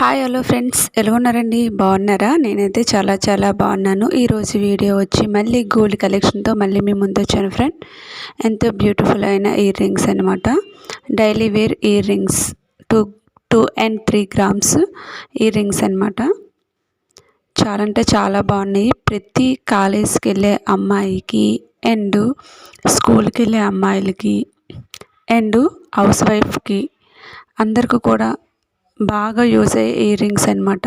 Hi hello friends ఎలా ఉన్నారండి బాగున్నారా? నేనైతే చాలా చాలా బాగున్నాను. ఈరోజు వీడియో వచ్చి మళ్ళీ గోల్డ్ కలెక్షన్తో మళ్ళీ మీ ముందు వచ్చాను ఫ్రెండ్ ఎంతో బ్యూటిఫుల్ అయిన ఇయర్ రింగ్స్ అనమాట daily wear earrings two two and three grams earrings అనమాట చాలా అంటే చాలా బాగున్నాయి. ప్రతి కాలేజ్కి వెళ్ళే అమ్మాయికి అండ్ స్కూల్కి వెళ్ళే అమ్మాయిలకి అండ్ హౌస్ వైఫ్కి అందరికీ కూడా బాగా యూజ్ అయ్యే ఇయర్ రింగ్స్ అనమాట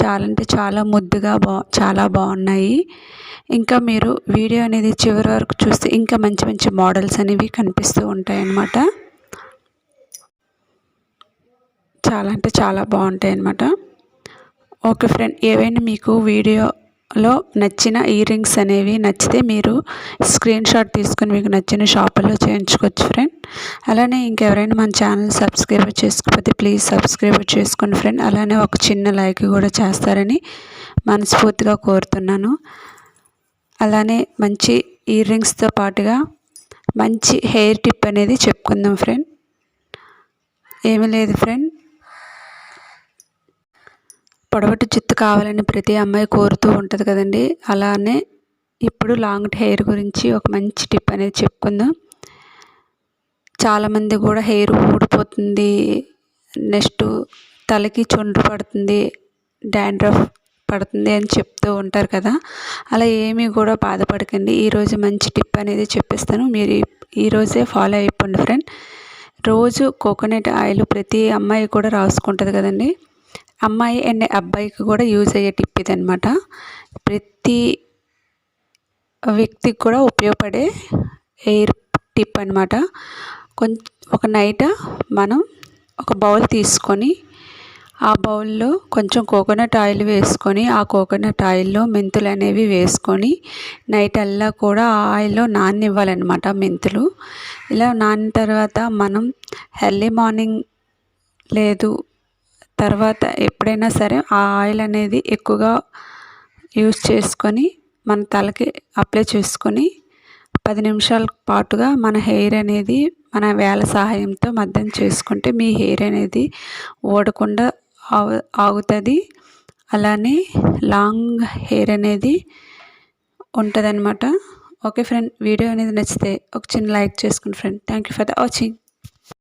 చాలా అంటే చాలా ముద్దుగా బా చాలా బాగున్నాయి. ఇంకా మీరు వీడియో అనేది చివరి వరకు చూస్తే ఇంకా మంచి మంచి మోడల్స్ అనేవి కనిపిస్తూ ఉంటాయి అన్నమాట చాలా అంటే చాలా బాగుంటాయి అన్నమాట. ఓకే ఫ్రెండ్ ఏవైనా మీకు వీడియో లో నచ్చిన ఇయర్ రింగ్స్ అనేవి నచ్చితే మీరు స్క్రీన్ షాట్ తీసుకొని మీకు నచ్చిన షాపుల్లో చేయించుకోవచ్చు ఫ్రెండ్. అలానే ఇంకెవరైనా మన ఛానల్ సబ్స్క్రైబ్ చేసుకోకపోతే ప్లీజ్ సబ్స్క్రైబ్ చేసుకోండి ఫ్రెండ్. అలానే ఒక చిన్న లైక్ కూడా చేస్తారని మనస్ఫూర్తిగా కోరుతున్నాను. అలానే మంచి ఇయర్ రింగ్స్తో పాటుగా మంచి హెయిర్ టిప్ అనేది చెప్పుకుందాం ఫ్రెండ్. ఏమీ లేదు ఫ్రెండ్. పొడవటి జుత్తు కావాలని ప్రతి అమ్మాయి కోరుతూ ఉంటుంది కదండి. అలానే ఇప్పుడు లాంగ్ హెయిర్ గురించి ఒక మంచి టిప్ అనేది చెప్పుకుందాం. చాలామంది కూడా హెయిర్ ఊడిపోతుంది. నెక్స్ట్ తలకి చుండ్రు పడుతుంది. డాండ్రఫ్ పడుతుంది అని చెప్తూ ఉంటారు కదా. అలా ఏమీ కూడా బాధపడకండి. ఈరోజు మంచి టిప్ అనేది చెప్పిస్తాను. మీరు ఈరోజే ఫాలో అయిపోండి ఫ్రెండ్. రోజు కోకోనట్ ఆయిల్ ప్రతి అమ్మాయి కూడా రాసుకుంటుంది కదండి. అమ్మాయి అండ్ అబ్బాయికి కూడా యూజ్ అయ్యే టిప్ ఇది అనమాట ప్రతి వ్యక్తికి కూడా ఉపయోగపడే ఎయిర్ టిప్ అనమాట కొంచెం ఒక నైట్ మనం ఒక బౌల్ తీసుకొని ఆ బౌల్లో కొంచెం కోకోనట్ ఆయిల్ వేసుకొని ఆ కోకోనట్ ఆయిల్లో మెంతులు అనేవి వేసుకొని నైట్ అల్లా కూడా ఆ ఆయిల్లో నాననివ్వాలన్నమాట మెంతులు. ఇలా నానిన తర్వాత మనం ఎర్లీ మార్నింగ్ లేదు తర్వాత ఎప్పుడైనా సరే ఆ ఆయిల్ అనేది ఎక్కువగా యూస్ చేసుకొని మన తలకి అప్లై చేసుకొని పది నిమిషాల పాటుగా మన హెయిర్ అనేది మన వేల సహాయంతో మద్దం చేసుకుంటే మీ హెయిర్ అనేది ఓడకుండా ఆగుతుంది. అలానే లాంగ్ హెయిర్ అనేది ఉంటుంది ఓకే ఫ్రెండ్ వీడియో అనేది నచ్చితే ఒక చిన్న లైక్ చేసుకోండి friend thank you for the watching.